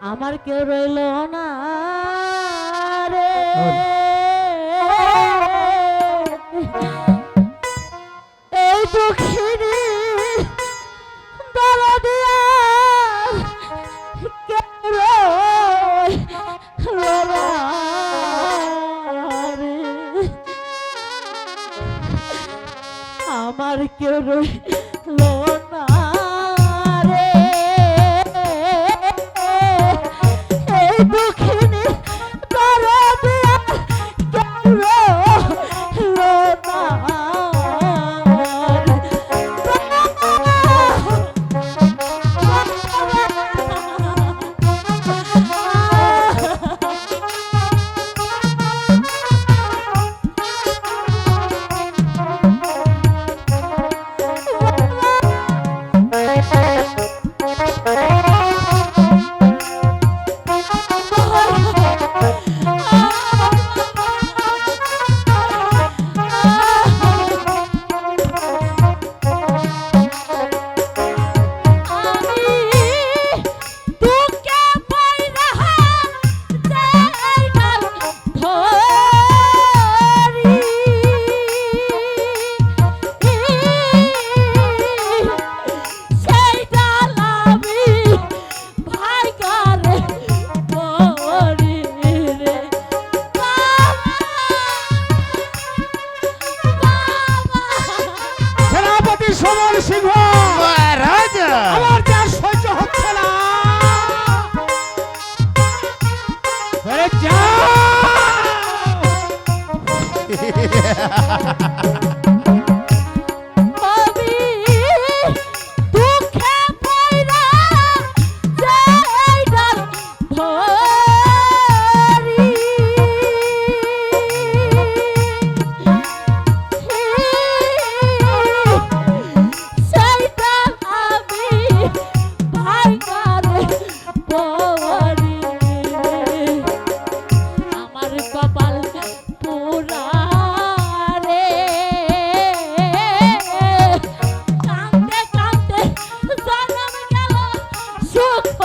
আমার কেউ রইল না রে। এই দুঃখিনী আমার কেউ রইল সেনাপতি সমর সিংহ। রাজা। আমার যা সহ্য হচ্ছে না। যাও! দুঃখ